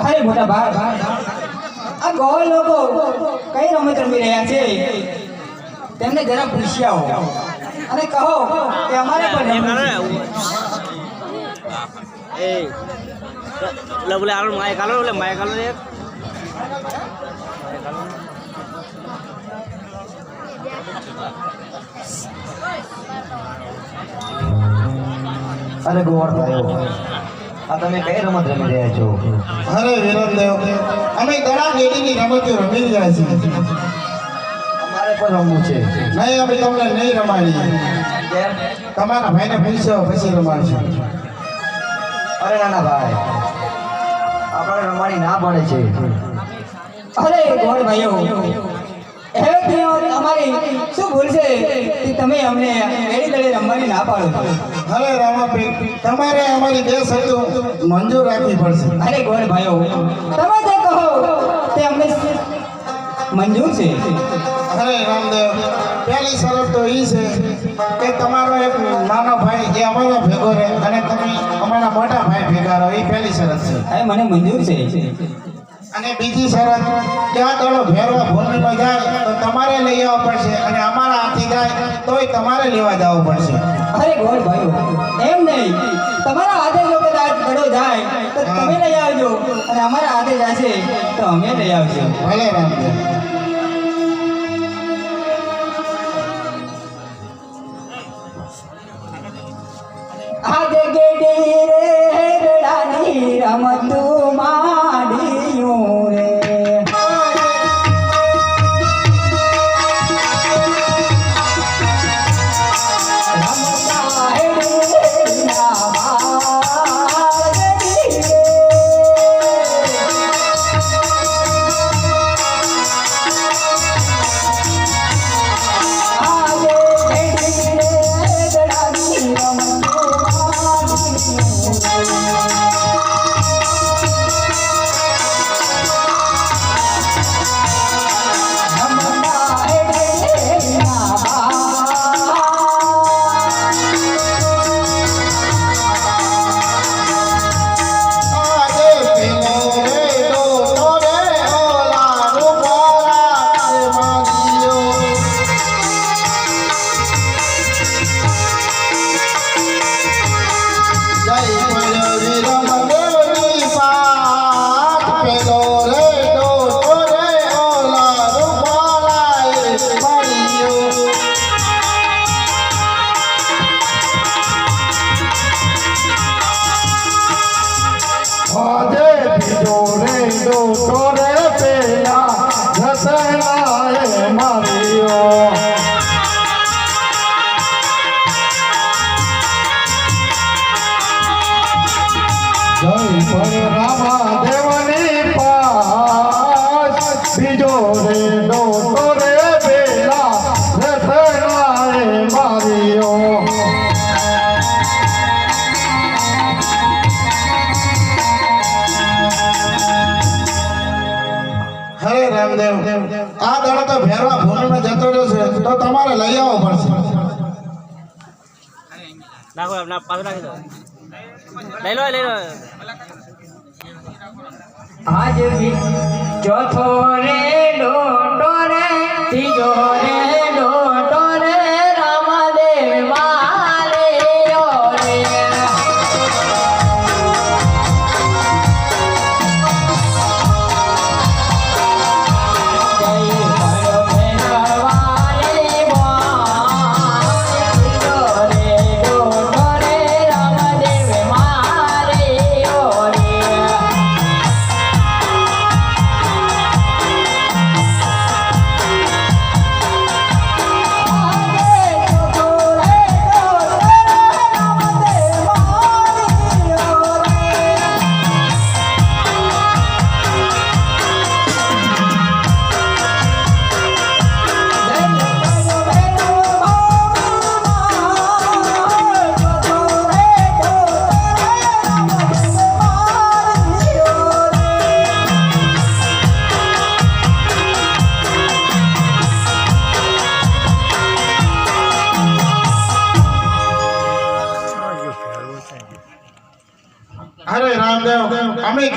અરે મોટા ભાઈ આ ગોળ લોકો કઈ રમત રમી રહ્યા છે? તેમને જરા પૂછી આવો અને કહો કે અમારે પણ એ લવલે આલો માય કાલો લવલે માય કાલો એક. માય કાલો અરે ગોળ થયો. આ તમે કઈ રમત રમી રહ્યા છો? અરે વિરમદેવ અમે ઘણા ગેડીની રમતો રમી રહ્યા છીએ. અમારે પણ રમવું છે. નહીં અમે તમને નહીં રમાડી તમારા ભાઈને પૂછો પછી રમાડશો. અરે નાના ભાઈ આપણે રમાડી ના પડે છે. અરે ગોળ ભાઈઓ? હવે અમારી શું ભૂલ છે કે તમે અમને એડી દળે રમવાની ના પાડો? હવે રામાપીર તમારે અમારી બે શબ્દો મંજૂર રાખવી પડશે. અરે ગોળ ભાઈઓ તમે જે કહો તે અમને મંજૂર છે. અરે રામદેવ પહેલી શરત તો એ છે કે તમારો એક નાનો ભાઈ એ અમારો ભેગો રહે અને તમે અમારા મોટા ભાઈ ભેગા રહો એ પહેલી શરત છે. મને મંજૂર છે. અને બીજી શરત કે આ દડો ભેરવા ભૂમિમાં જાય તો તમારે લઈ આવવો પડશે અને અમારા હાથી જાય તોય તમારે લેવા જવું પડશે. અરે ગોળ ભાઈઓ એમ નહીં. તમારા હાથે જો કદાચ દડો જાય તો તમે લઈ આવજો. અને અમારા હાથે જશે તો અમે લઈ આવજો. ભલે રામદેવ આજે ગેડી રે રડાની રમતું જય આ દડો તો ભેરવા ભૂમિમાં જતો રહ્યો છે તો તમારે લઈ આવવો પડશે. લઈ લો લઈ લો. આજ ચોથો રે લોટો રે ત્રીજો રે અરે રામદેવ અમે